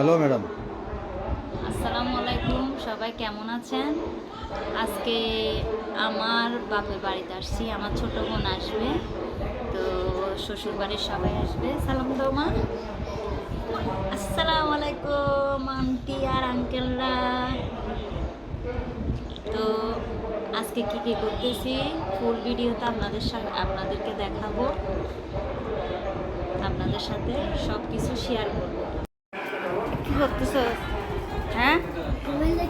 Hello madam. আসসালামু আলাইকুম, সবাই কেমন আছেন? আজকে আমার বাপের বাড়িতে আসছি, আমার ছোট বোন আসবে, তো শ্বশুর বাড়ির সবাই আসবে। সালাম দাও মা। আসসালামু আলাইকুম, আন্টি আর আঙ্কেলরা। তো আজকে কি কি করতেছি? ফুল ভিডিওতে আপনাদের সাথে আপনাদেরকে দেখাবো। আপনাদের সাথে সব কিছু শেয়ার করব। করতেছো হ্যাঁ?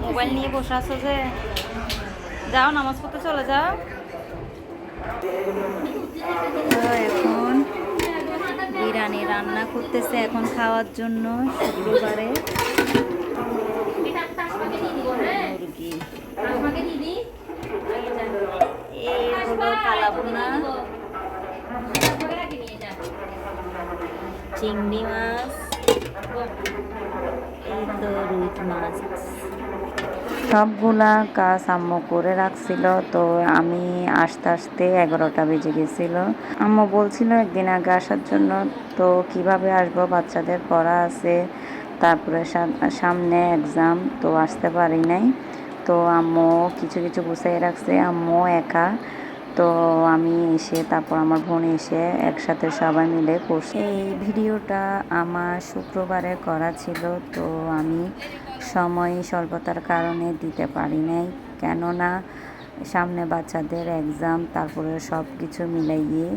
মোবাইল নিয়ে বসে আছো যে? যাও, নামাজ পড়তে চলে যাও। এখন বিরিয়ানি রান্না করতেছে এখন খাওয়ার জন্য শুক্রবারে। এই হলো কালাবোনা চিংড়ি মাছ। সবগুলা কাজ আম্মু করে রাখছিল, তো আমি আসতে আসতে এগারোটা বেজে গেছিল। আম্মু বলছিল, একদিন আগে আসার জন্য, তো কীভাবে আসব? বাচ্চাদের পড়া আছে, তারপরে সামনে এক্সাম তো আসতে পারি নাই। তো আম্মু কিছু কিছু গুছিয়ে রাখছে। আম্মু একা তো আমি এসে, তারপর আমার বোন এসে একসাথে সবাই মিলে করছি। এই ভিডিওটা আমার শুক্রবারে করা ছিল, তো আমি সময় স্বল্পতার কারণে দিতে পারি নাই। কেননা সামনে বাচ্চাদের এক্সাম তারপরে সব কিছু মিলাইয়ে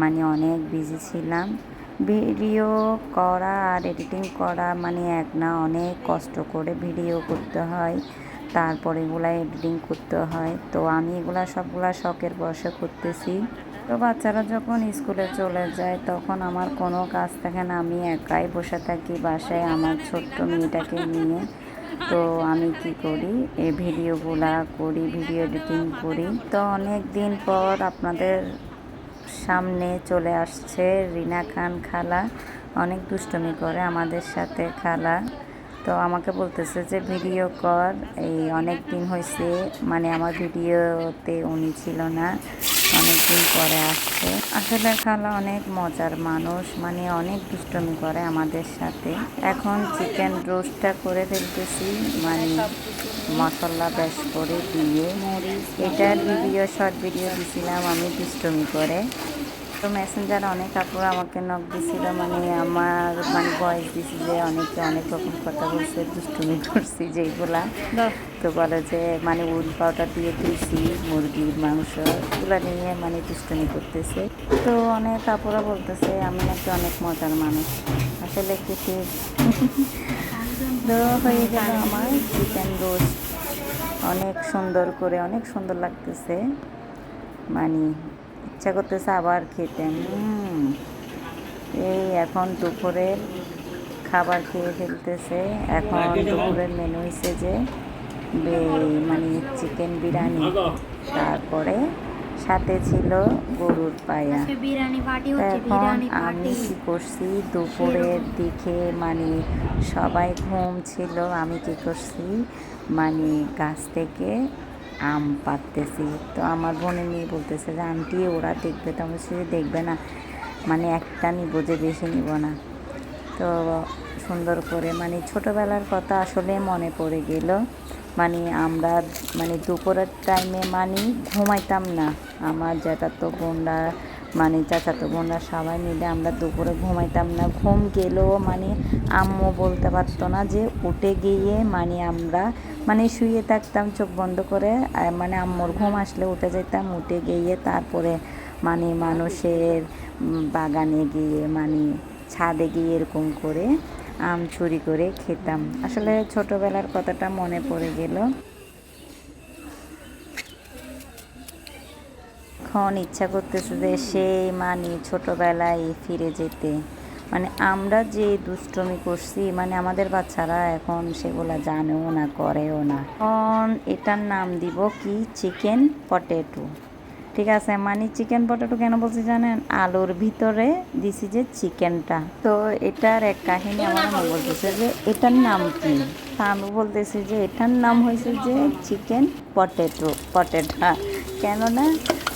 মানে অনেক বিজি ছিলাম। ভিডিও করা আর এডিটিং করা মানে এক না, অনেক কষ্ট করে ভিডিও করতে হয়। তারপরে এগুলা এডিটিং করতে হয়। তো আমি এগুলা সবগুলা শখের বসে করতেছি। তো বাচ্চারা যখন স্কুলে চলে যায়, তখন আমার কোনো কাজ থাকে না। আমি একাই বসে থাকি বাসায় আমার ছোট্ট মেয়েটাকে নিয়ে। তো আমি কি করি? এই ভিডিওগুলা করি, ভিডিও এডিটিং করি। তো অনেক দিন পর আপনাদের সামনে চলে আসছে রিনা খান খালা। অনেক দুষ্টুমি করে আমাদের সাথে খালা। তো আমাকে বলতেছে যে, ভিডিও কর। এই অনেক দিন হয়েছে মানে আমার ভিডিওতে উনি ছিল না, অনেক দিন পরে আসছে। আসলে খালা অনেক মজার মানুষ মানে অনেক দুষ্টুমি করে আমাদের সাথে। এখন চিকেন রোস্টটা করে ফেলতেছি মানে মশলা বেশ করে দিয়ে। এটার ভিডিও, শর্ট ভিডিও দিছিলাম আমি দুষ্টুমি করে। তো মেসেঞ্জার অনেক কাপড় আমাকে নখ দিছিল মানে আমার মানে বয়স দিছি যে অনেকে অনেক রকম কথা বলছে দুষ্টুমি করছি যেইগুলা। তো বলে যে মানে উল পাউডার দিয়ে দিয়েছি মুরগির মাংস এগুলো নিয়ে মানে দুষ্টুমি করতেছে। তো অনেক কাপড়া বলতেছে আমি নাকি অনেক মজার মানুষ। আসলে কি ঠিক? তো হয়ে গেল আমার চিকেন রোস্ট অনেক সুন্দর করে অনেক সুন্দর লাগতেছে। মানে ইচ্ছা করতেছে আবার খেতে। এই এখন দুপুরের খাবার খেয়ে ফেলতেছে। এখন দুপুরের মেনু হয়েছে যে বে- মানে চিকেন বিরিয়ানি। তারপরে সাথে ছিল গরুর পায়া। এখন আমি কি করছি? দুপুরের দিকে মানে সবাই ঘুম ছিল আমি কি করছি? মানে গাছ থেকে আম পাড়তেছি। তো আমার বোনের মেয়ে বলতেছে যে, আন্টি, ওরা দেখবে তো। আমি সে দেখবে না। মানে একটা নিব যে বেশি নিব না। তো সুন্দর করে মানে ছোটোবেলার কথা আসলে মনে পড়ে গেল। মানে আমরা মানে দুপুরের টাইমে মানে ঘুমাইতাম না। আমার যেটা তো বোনরা মানে চাচাতো বোনরা সবাই মিলে আমরা দুপুরে ঘুমাইতাম না। ঘুম গেলেও মানে আম্মু বলতে পারতো না যে উঠে গিয়ে মানে আমরা মানে শুয়ে থাকতাম, চোখ বন্ধ করে মানে আম্মুর ঘুম আসলে উঠে যেতাম, উঠে গিয়ে তারপরে মানে মানুষের বাগানে গিয়ে মানে ছাদে গিয়ে এরকম করে আম চুরি করে খেতাম। আসলে ছোটবেলার কথাটা মনে পড়ে গেল। এখন ইচ্ছা করতেছে যে সেই মানে ছোটবেলায় ফিরে যেতে। মানে আমরা যে দুষ্টমি করছি মানে আমাদের বাচ্চারা এখন সেগুলা জানেও না, করেও না। এখন এটার নাম দিব কি? Chicken potato. ঠিক আছে মানে চিকেন পটেটো কেন বলছি জানেন? আলুর ভিতরে দিছি যে চিকেনটা। তো এটার এক কাহিনী আমার মনে বলতেছে যে এটার নাম কি? তা আমি বলতেছি যে এটার নাম হয়েছে যে চিকেন পটেটো, পটেটা। কেননা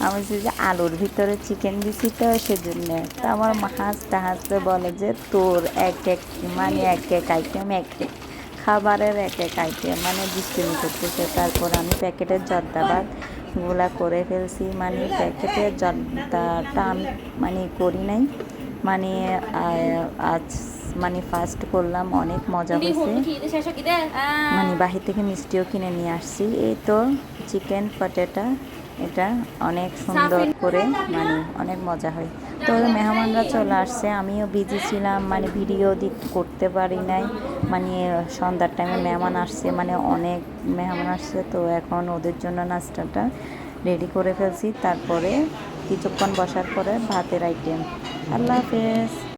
আমি বলছি যে আলুর ভিতরে চিকেন দিছি তো সেজন্য তো আমার হাসতে হাসতে বলে যে তোর এক এক মানে এক এক আইটেম এক এক খাবারের এক এক আইটেম মানে দুষ্টুমি করতেছে। তারপর আমি প্যাকেটের জর্দাবাদগুলা করে ফেলছি। মানে প্যাকেটের জর্দাটা আমি মানে করি নাই। মানে আজ মানে ফার্স্ট করলাম অনেক মজা হয়েছে। মানে বাহির থেকে মিষ্টিও কিনে নিয়ে আসছি। এই তো চিকেন পটেটা এটা অনেক সুন্দর করে মানে অনেক মজা হয়। তো মেহমানরা চলে আসছে আমিও বিজি ছিলাম মানে ভিডিও করতে পারি নাই। মানে সন্ধ্যার টাইমে মেহমান আসছে মানে অনেক মেহমান আসছে তো এখন ওদের জন্য নাস্তাটা রেডি করে ফেলছি। তারপরে কিছুক্ষণ বসার পরে ভাতের আইটেম আল্লাহ হাফেজ।